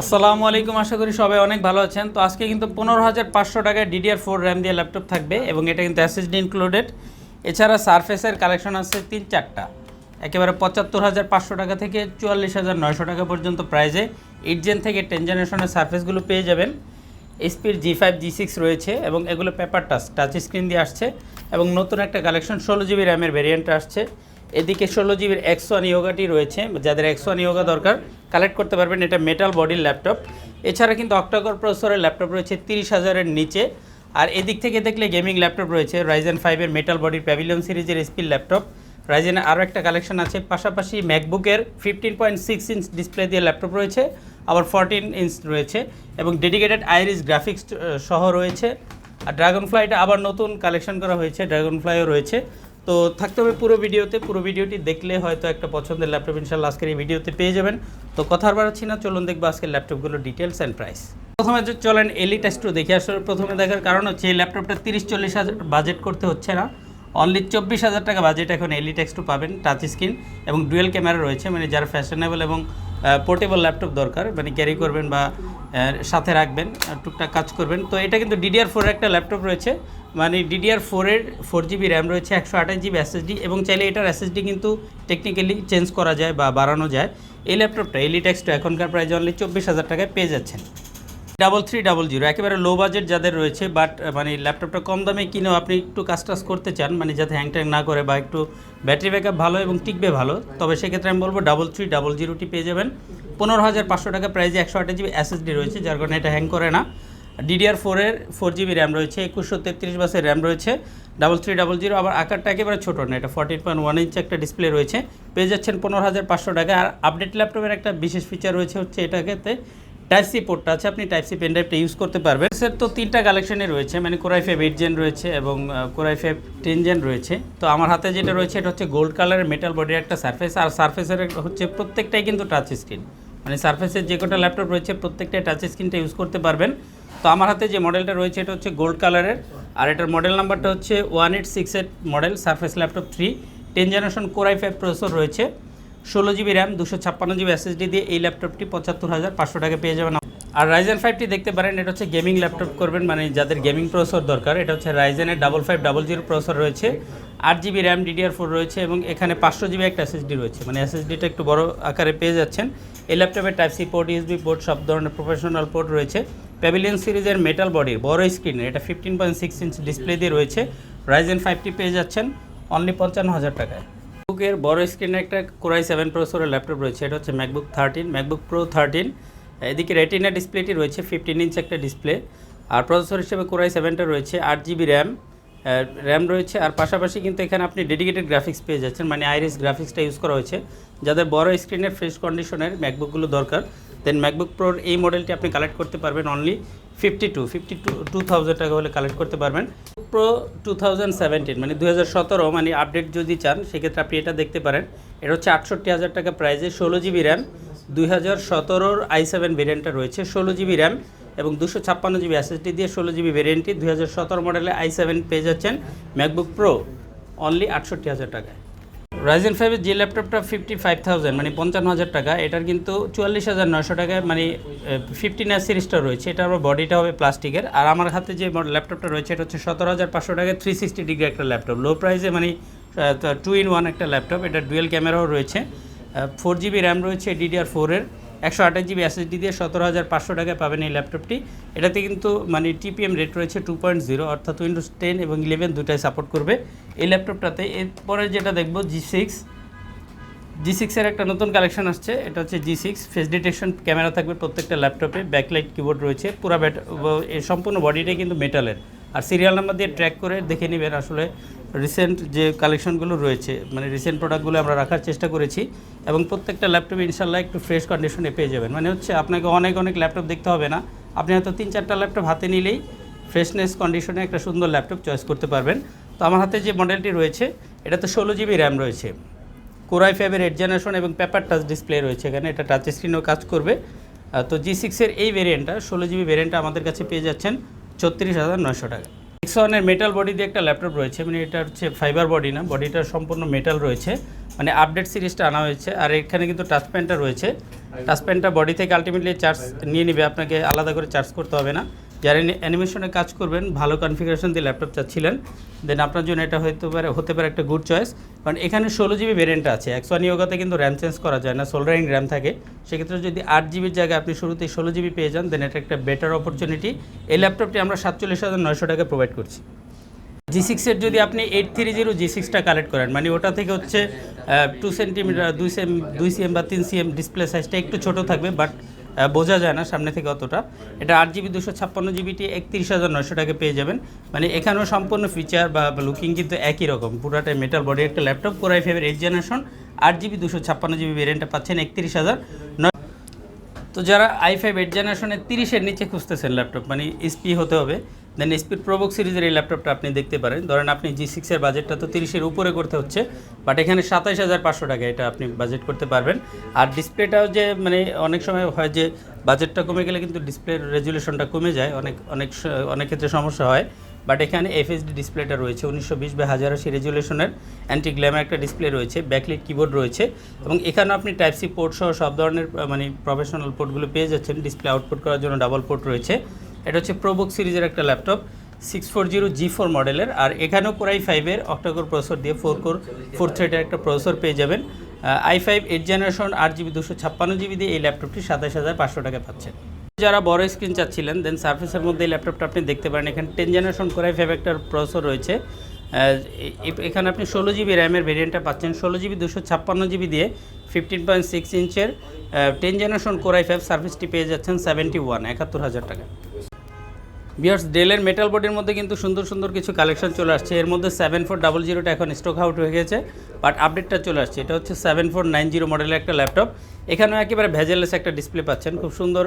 আসসালামু আলাইকুম, আশা করি সবাই অনেক ভালো আছেন। তো আজকে কিন্তু পনেরো হাজার পাঁচশো টাকায় ডিডিআর ফোর র্যাম দিয়ে ল্যাপটপ থাকবে এবং এটা কিন্তু এসএসডি ইনক্লুডেড এছাড়া সারফেসের কালেকশন আছে তিন চারটা। একেবারে পঁচাত্তর হাজার পাঁচশো টাকা থেকে চুয়াল্লিশ হাজার নয়শো টাকা পর্যন্ত প্রাইজে এইট জেন থেকে টেন জেনারেশনের সারফেসগুলো পেয়ে যাবেন। এসপির জি ফাইভ জি সিক্স রয়েছে এবং এগুলো পেপার টাচ টাচ স্ক্রিন দিয়ে আসছে। এবং নতুন একটা কালেকশন ষোলো জিবি র্যামের ভেরিয়েন্ট আসছে। এদিকে ষোলো জিবির ওয়ান ইয়োগাটি রয়েছে, যাদের ওয়ান ইয়োগা দরকার কালেক্ট করতে পারবেন। এটা মেটাল বডির ল্যাপটপ এছাড়া কিন্তু অক্টাকর প্রসেসরের ল্যাপটপ রয়েছে তিরিশ হাজারের নিচে। আর এদিক থেকে দেখলে গেমিং ল্যাপটপ রয়েছে রাইজেন ফাইভের মেটাল বডির প্যাভিলিয়ন সিরিজের এসপির ল্যাপটপ রাইজেনের আরও একটা কালেকশন আছে, পাশাপাশি ম্যাকবুকের fifteen point six inch display দিয়ে ল্যাপটপ রয়েছে, আবার ফোরটিন ইঞ্চ রয়েছে, এবং ডেডিকেটেড আইরিস গ্রাফিক্স সহ রয়েছে। আর ড্রাগন ফ্লাইটা আবার নতুন কালেকশন করা হয়েছে ড্রাগন ফ্লাইও রয়েছে। তো থাকতে হবে পুরো ভিডিওতে, পুরো ভিডিওটি দেখলে হয়তো একটা পছন্দের ল্যাপটপ ইনশাল্লাহ আজকের এই ভিডিওতে পেয়ে যাবেন। তো কথা আর বাড়াচ্ছি না, চলুন দেখব আজকের ল্যাপটপগুলো ডিটেলস অ্যান্ড প্রাইস প্রথমে চলেন এলি টেস্টও দেখি, আসলে প্রথমে দেখার কারণ হচ্ছে এই ল্যাপটপটা তিরিশ চল্লিশ হাজার বাজেট করতে হচ্ছে না। অনলি চব্বিশ হাজার টাকা বাজেট এখন এলি টেক্সটও পাবেন টাচ স্ক্রিন এবং ডুয়েল ক্যামেরা রয়েছে মানে যারা ফ্যাশনেবল এবং পোর্টেবল ল্যাপটপ দরকার মানে ক্যারি করবেন বা সাথে রাখবেন টুকটাক কাজ করবেন। তো এটা কিন্তু ডিডিআর ফোর একটা ল্যাপটপ রয়েছে মানে ডিডিআর ফোরের ফোর জিবি র্যাম রয়েছে, একশো আঠাশ জিবি এসএসডি এবং চাইলে এটার এসএসডি কিন্তু টেকনিক্যালি চেঞ্জ করা যায় বা বাড়ানো যায়। এই ল্যাপটপটা এলি টেক্সট এখনকার প্রাইস অনলি চব্বিশ হাজার টাকায় পেয়ে যাচ্ছেন। ডাবল থ্রি ডাবল জিরো একেবারে লো বাজেট যাদের রয়েছে বাট মানে ল্যাপটপটা কম দামে কিনেও আপনি একটু কাজ টাজ করতে চান মানে যাতে হ্যাং ট্যাং না করে বা একটু ব্যাটারি ব্যাকআপ ভালো এবং টিকবে ভালো, তবে সেক্ষেত্রে আমি বলব ডাবল থ্রি ডাবল জিরোটি পেয়ে যাবেন। পনেরো হাজার পাঁচশো টাকা প্রাইজে একশো আঠাশ জিবি এসএসডি রয়েছে, যার কারণে এটা হ্যাং করে না। ডিডিআর ফোরের ফোর জিবি র্যাম রয়েছে, একুশশো তেত্রিশ বাসের র্যাম রয়েছে ডাবল থ্রি ডাবল জিরো আবার আকারটা একেবারে ছোটো না, এটা ফর্টিন পয়েন্ট ওয়ান ইঞ্চ একটা ডিসপ্লে রয়েছে, পেয়ে যাচ্ছেন পনেরো হাজার পাঁচশো টাকা। আর আপডেট ল্যাপটপের একটা বিশেষ ফিচার রয়েছে হচ্ছে এটাকে টাইপ সি পোর্টটা আছে, আপনি টাইপ সি পেনড্রাইভটা ইউজ করতে পারবেন। স্যার তো তিনটা কালেকশনে রয়েছে মানে কোরাই ফাইভ এইট জেন রয়েছে এবং কোরাই ফাইভ টেন জেন রয়েছে। তো আমার হাতে যেটা রয়েছে, এটা হচ্ছে গোল্ড কালারের মেটাল বডির একটা সার্ফেস আর সার্ফেসের হচ্ছে প্রত্যেকটাই কিন্তু টাচ স্ক্রিন মানে সার্ফেসের যে কটা ল্যাপটপ রয়েছে, প্রত্যেকটাই টাচ স্ক্রিনটা ইউজ করতে পারবেন। তো আমার হাতে যে মডেলটা রয়েছে, এটা হচ্ছে গোল্ড কালারের আর এটার মডেল নাম্বারটা হচ্ছে one eight six eight model Surface laptop three ten generation Core i five processor রয়েছে। ষোলো জিবি র্যাম দুশো ছাপ্পান্ন জিবি এসএসডি দিয়ে এই ল্যাপটপটি পঁচাত্তর হাজার পাঁচশো টাকা পেয়ে যাবেন আর রাইজেন ফাইভটি দেখতে পারেন, এটা হচ্ছে গেমিং ল্যাপটপ করবেন মানে যাদের গেমিং প্রসেসর দরকার। এটা হচ্ছে রাইজেনের double five double zero processor রয়েছে। আট জিবি র্যাম ডিডিআর ফোর রয়েছে এবং এখানে পাঁচশো জিবি একটা এসএসডি রয়েছে। মানে এসএসডিটা একটু বড় আকারে পেয়ে যাচ্ছেন। এই ল্যাপটপে type C port USB port সব ধরনের প্রফেশনাল পোর্ট রয়েছে। প্যাভিলিয়ন সিরিজের মেটাল বডির বড় স্ক্রিনের এটা fifteen point six inch display দিয়ে রয়েছে। রাইজেন ফাইভটি পেয়ে যাচ্ছেন অনলি পঞ্চান্ন হাজার টাকায়। ম্যাকবুকের বড় স্ক্রিনে একটা কোরাই সেভেন প্রসেসরের ল্যাপটপ রয়েছে, এটা হচ্ছে MacBook thirteen MacBook Pro thirteen এদিকে রেটিনা ডিসপ্লেটি রয়েছে ফিফটিন ইঞ্চ একটা ডিসপ্লে আর প্রসেসর হিসেবে কোরাই সেভেনটা রয়েছে, আট জিবি র্যাম র্যাম রয়েছে, আর পাশাপাশি কিন্তু এখানে আপনি ডেডিকেটেড গ্রাফিক্স পেয়ে যাচ্ছেন মানে আইরিস গ্রাফিক্সটা ইউজ করা হয়েছে। যাদের বড় স্ক্রিনের ফ্রেশ কন্ডিশনের ম্যাকবুকগুলো দরকার দেন ম্যাকবুক প্রোর এই মডেলটি আপনি কালেক্ট করতে পারবেন only fifty two fifty two two thousand টাকা হলে কালেক্ট করতে পারবেন। প্রো টু থাউজেন্ড মানে দু হাজার সতেরো মানে আপডেট যদি চান, সেক্ষেত্রে আপনি এটা দেখতে পারেন। এটা হচ্ছে আটষট্টি হাজার টাকা প্রাইজে ষোলো জিবি র্যাম দুই হাজার সতেরোর আই সেভেন ভেরিয়েন্টটা রয়েছে, ষোলো জিবি র্যাম এবং দুশো ছাপ্পান্ন জিবি এসএসডি দিয়ে ষোলো জিবি ভেরিয়েন্টটি দুই হাজার সতেরো মডেলে আই সেভেন পেয়ে যাচ্ছেন ম্যাকবুক প্রো অনলি আটষট্টি হাজার টাকায়। রাইজেন ফাইভের যে ল্যাপটপটা ফিফটি ফাইভ থাউজেন্ড মানে পঞ্চান্ন হাজার টাকা, এটার কিন্তু চুয়াল্লিশ হাজার নয়শো টাকায় মানে ফিফটিন এস সিরিজটা রয়েছে। এটা আবার বডিটা হবে প্লাস্টিকের আর আমার হাতে যে ল্যাপটপটা রয়েছে, এটা হচ্ছে সতেরো হাজার পাঁচশো টাকায় থ্রি সিক্সটি ডিগ্রি একটা ল্যাপটপ লো প্রাইসে মানে টু ইন ওয়ান একটা ল্যাপটপ এটা ডুয়েল ক্যামেরাও রয়েছে। ফোর জিবি র্যাম রয়েছে ডিডিআর ফোরের একশো আঠাশ জিবি এসএসডি দিয়ে সতেরো হাজার পাঁচশো টাকায় পাবেন এই ল্যাপটপটি। এটাতে কিন্তু মানে টিপিএম রেট রয়েছে টু পয়েন্ট জিরো অর্থাৎ উইন্ডোজ টেন এবং ইলেভেন দুটাই সাপোর্ট করবে। এই ল্যাপটপটাতে এরপরে যেটা দেখব জি সিক্স জি সিক্সের একটা নতুন কালেকশন আসছে, এটা হচ্ছে G six face detection camera থাকবে প্রত্যেকটা ল্যাপটপে ব্যাকলাইট কিবোর্ড রয়েছে, পুরো ব্যাট সম্পূর্ণ বডিটাই কিন্তু মেটালের আর সিরিয়াল নাম্বার দিয়ে ট্র্যাক করে দেখে নেবেন আসলে রিসেন্ট যে কালেকশনগুলো রয়েছে মানে রিসেন্ট প্রোডাক্টগুলো আমরা রাখার চেষ্টা করেছি এবং প্রত্যেকটা ল্যাপটপ ইনশাল্লাহ একটু ফ্রেশ কন্ডিশনে পেয়ে যাবেন। মানে হচ্ছে আপনাকে অনেক অনেক ল্যাপটপ দেখতে হবে না। আপনি হয়তো তিন, চারটা ল্যাপটপ হাতে নিলেই ফ্রেশনেস কন্ডিশনে একটা সুন্দর ল্যাপটপ চয়েস করতে পারবেন। তো আমার হাতে যে মডেলটি রয়েছে, এটা তো ষোলো জিবি র্যাম রয়েছে। কোরাই ফাইভের এইট জেনারেশন এবং পেপার টাচ ডিসপ্লে রয়েছে এখানে, এটা টাচ স্ক্রিনেও কাজ করবে। তো জি সিক্সের এই ভেরিয়েন্টটা ষোলো জিবি ভেরিয়েন্টটা আমাদের কাছে পেয়ে যাচ্ছেন ছত্রিশ হাজার নয়শো টাকা। এক্স ওয়ানের মেটাল বডি দিয়ে একটা ল্যাপটপ রয়েছে মানে এটা হচ্ছে ফাইবার বডি না বডিটা সম্পূর্ণ মেটাল রয়েছে। মানে আপডেট সিরিজটা আনা হয়েছে, আর এখানে কিন্তু টাচ প্যানটা রয়েছে। টাচ প্যানটা বডি থেকে আলটিমেটলি চার্জ নিয়ে নেবে, আপনাকে আলাদা করে চার্জ করতে হবে না। যারা অ্যানিমেশনে কাজ করবেন, ভালো কনফিগারেশন দিয়ে ল্যাপটপ চাচ্ছিলেন দেন আপনার জন্য এটা হতে পারে হতে পারে একটা গুড চয়েস কারণ এখানে ষোলো জিবি ভেরিয়েন্ট আছে একশো ইয়োগাতে কিন্তু র্যাম চেঞ্জ করা যায় না সোলডারিং র্যাম থাকে। সেক্ষেত্রে যদি আট জিবির জায়গায় আপনি শুরুতেই ষোলো জিবি পেয়ে যান দেন এটা একটা বেটার অপরচুনিটি এই ল্যাপটপটি আমরা সাতচল্লিশ হাজার নয়শো টাকা প্রোভাইড করছি। জি সিক্সের যদি আপনি এইট থ্রি জিরো জি সিক্সটা কালেক্ট করেন মানে ওটা থেকে হচ্ছে টু সেন্টিমিটার দুই সেম দুই সিএম বা তিন সিএম ডিসপ্লে সাইজটা একটু ছোটো থাকবে বাট বোঝা যায় না সামনে থেকে অতটা। এটা আট জিবি, দুশো ছাপ্পান্ন জিবিটি, একত্রিশ হাজার নয়শো টাকা পেয়ে যাবেন। মানে এখানেও সম্পূর্ণ ফিচার বা লুকিং কিন্তু একই রকম। পুরাটাই মেটাল বডি একটা ল্যাপটপ কোরাই ফেভের এইট জেনারেশন আট জিবি, দুশো ছাপ্পান্ন জিবি ভেরিয়েন্টটা পাচ্ছেন, একত্রিশ হাজার তো যারা আই ফাইভ এইট জেনারেশনের তিরিশের নিচে খুঁজতেছেন ল্যাপটপ মানে স্পি হতে হবে। দেন এসপির প্রবক সিরিজের এই ল্যাপটপটা আপনি দেখতে পারেন। ধরেন আপনি জি সিক্সের বাজেটটা তো তিরিশের উপরে করতে হচ্ছে বাট এখানে সাতাইশ হাজার পাঁচশো টাকা এটা আপনি বাজেট করতে পারবেন। আর ডিসপ্লেটাও যে মানে অনেক সময় হয় যে বাজেটটা কমে গেলে কিন্তু ডিসপ্লের রেজুলেশনটা কমে যায়, অনেক অনেক অনেক ক্ষেত্রে সমস্যা হয়। বাট এখানে এফএসডি ডিসপ্লেটা রয়েছে, উনিশশো বিশ বা হাজার আশি রেজুলেশনের অ্যান্টি গ্ল্যামার একটা ডিসপ্লে রয়েছে ব্যাকলিট কিবোর্ড রয়েছে, এবং এখানেও আপনি টাইপ সি পোর্ট সহ সব ধরনের মানে প্রফেশনাল পোর্টগুলো পেয়ে যাচ্ছেন। ডিসপ্লে আউটপুট করার জন্য ডাবল পোর্ট রয়েছে। এটা হচ্ছে প্রোবুক সিরিজের একটা laptop six four zero G four মডেলের, আর এখানেও কোরাই ফাইভের অক্টাকোর প্রসেসর দিয়ে ফোর কোর ফোর থ্রেডের একটা প্রসেসর পেয়ে যাবেন। আই ফাইভ এইট জেনারেশন আট জিবি দুশো ছাপ্পান্ন জিবি দিয়ে এই ল্যাপটপটি সাতাশ হাজার পাঁচশো টাকা পাচ্ছেন যারা বড় স্ক্রিন চাচ্ছিলেন দেন সার্ফেসের মধ্যে এই ল্যাপটপটা আপনি দেখতে পারেন। এখানে ten generation core i five একটা প্রসেসর রয়েছে। এখানে আপনি ষোলো জিবি র্যামের ভেরিয়েন্টটা পাচ্ছেন। ষোলো জিবি দুশো ছাপ্পান্ন জিবি দিয়ে fifteen point six ইঞ্চের ten generation core i five সার্ভিসটি পেয়ে যাচ্ছেন সেভেন্টি ওয়ান একাত্তর হাজার টাকা। বিয়ার্স ডেলের মেটাল বডির মধ্যে কিন্তু সুন্দর সুন্দর কিছু কালেকশন চলে আসছে। এর মধ্যে সেভেন ফোর ডাবল জিরোটা এখন স্টক আউট হয়ে গেছে বাট আপডেটটা চলে আসছে। এটা হচ্ছে সেভেন ফোর নাইন জিরো মডেলের একটা ল্যাপটপ এখানেও একেবারে ভেজেলেস একটা ডিসপ্লে পাচ্ছেন। খুব সুন্দর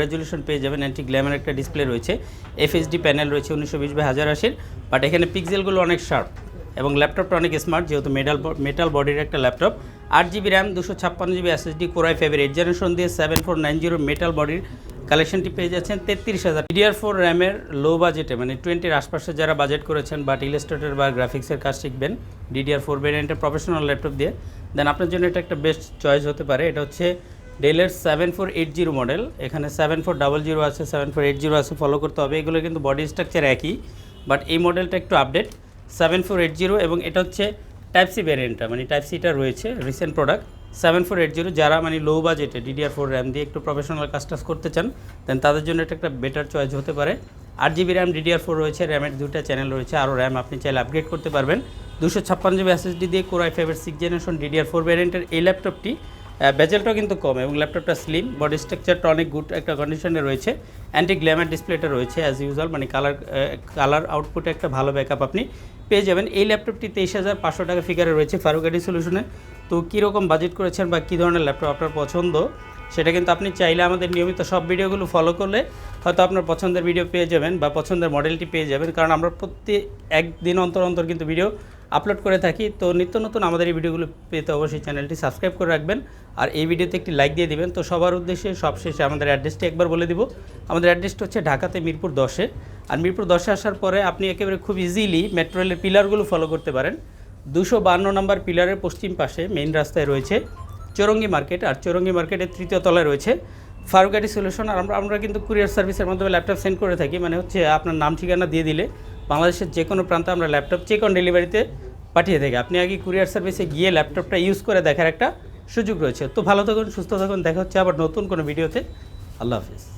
রেজলিউশন পেয়ে যাবেন। অ্যান্টি গ্ল্যামের একটা ডিসপ্লে রয়েছে। এফএসডি প্যানেল রয়েছে উনিশশো বিশ বাই হাজার আশির। বাট এখানে পিক্সেলগুলো অনেক শার্প এবং ল্যাপটপটা অনেক স্মার্ট যেহেতু মেটাল মেটাল বডির একটা ল্যাপটপ আট জিবি র্যাম দুশো ছাপ্পান্ন জিবি এসএসডি কোরাই ফাইভের এইট জেনারেশন দিয়ে seven four nine zero metal বডির কালেকশনটি পেয়ে যাচ্ছেন তেত্রিশ হাজার। ডিডিআর ফোর র্যামের লো বাজেটে মানে টোয়েন্টির আশপাশে যারা বাজেট করেছেন বা ইলাস্ট্রেটর বা গ্রাফিক্সের কাজ শিখবেন ডিডিআর ফোর ভেরিয়েন্টের প্রফেশনাল ল্যাপটপ দিয়ে দেন আপনার জন্য এটা একটা বেস্ট চয়েস হতে পারে। এটা হচ্ছে ডেলের seven four eight zero model এখানে সেভেন ফোর ডাবল জিরো আছে সেভেন ফোর এইট জিরো আছে ফলো করতে হবে। এগুলো কিন্তু বডি স্ট্রাকচার একই বাট এই মডেলটা একটু update seven four eight zero এবং এটা হচ্ছে টাইপ সি ভ্যারিয়েন্টটা মানে টাইপ সিটা রয়েছে recent product seven four eight zero যারা মানে লো বাজেটে ডিডিআর ফোর র্যাম দিয়ে একটু প্রফেশনাল কাজ টাজ করতে চান দেন তাদের জন্য এটা একটা বেটার চয়েস হতে পারে। আট জিবি র্যাম ডিডিআর ফোর রয়েছে র্যামের দুটা চ্যানেল রয়েছে, আরও র্যাম আপনি চাইলে আপগ্রেড করতে পারবেন। দুশো ছাপ্পান্ন জিবি এসএসডি দিয়ে কোরাই ফাইভের সিক্স জেনারেশন ডিডিআর ফোর ভ্যারিয়েন্টের এই ল্যাপটপটি ব্যাজেলটাও কিন্তু কম এবং ল্যাপটপটা স্লিম বডি স্ট্রাকচারটা অনেক গুড একটা কন্ডিশনে রয়েছে অ্যান্টি গ্ল্যামার ডিসপ্লেটা রয়েছে অ্যাজ ইউজুয়াল মানে কালার কালার আউটপুটে একটা ভালো ব্যাকআপ আপনি পেয়ে যাবেন। এই ল্যাপটপটি তেইশ হাজার পাঁচশো টাকা ফিগারে রয়েছে ফারুকাটি সলিউশনে তো কীরকম বাজেট করেছেন বা কী ধরনের ল্যাপটপ আপনার পছন্দ, সেটা কিন্তু আপনি চাইলে আমাদের নিয়মিত সব ভিডিওগুলো ফলো করলে হয়তো আপনার পছন্দের ভিডিও পেয়ে যাবেন বা পছন্দের মডেলটি পেয়ে যাবেন, কারণ আমরা প্রত্যেক একদিন অন্তর অন্তর কিন্তু ভিডিও আপলোড করে থাকি। তো নিত্য নতুন আমাদের এই ভিডিওগুলো পেতে অবশ্যই চ্যানেলটি সাবস্ক্রাইব করে রাখবেন। আর এই ভিডিওতে একটি লাইক দিয়ে দিবেন। তো সবার উদ্দেশ্যে সবশেষে আমাদের অ্যাড্রেসটি একবার বলে দিব। আমাদের অ্যাড্রেসটা হচ্ছে ঢাকাতে মিরপুর দশে। আর মিরপুর দশে আসার পরে আপনি একেবারে খুব ইজিলি মেট্রো রেলের পিলারগুলো ফলো করতে পারেন। দুশো বান্ন নম্বর পিলারের পশ্চিম পাশে মেইন রাস্তায় রয়েছে চৌরঙ্গি মার্কেট আর চৌরঙ্গি মার্কেটের তৃতীয় তলায় রয়েছে ফারুকাটি সলিউশন আর আমরা আমরা কিন্তু কুরিয়ার সার্ভিসের মাধ্যমে ল্যাপটপ সেন্ড করে থাকি। মানে হচ্ছে আপনার নাম ঠিকানা দিয়ে দিলে বাংলাদেশের যে কোনো প্রান্তে আমরা ল্যাপটপ চেক অন ডেলিভারিতে পাঠিয়ে থাকি। আপনি আগে কুরিয়ার সার্ভিসে গিয়ে ল্যাপটপটা ইউজ করে দেখার একটা সুযোগ রয়েছে। তো ভালো থাকুন, সুস্থ থাকুন, দেখা হচ্ছে আবার নতুন কোনো ভিডিওতে। আল্লাহ হাফিজ।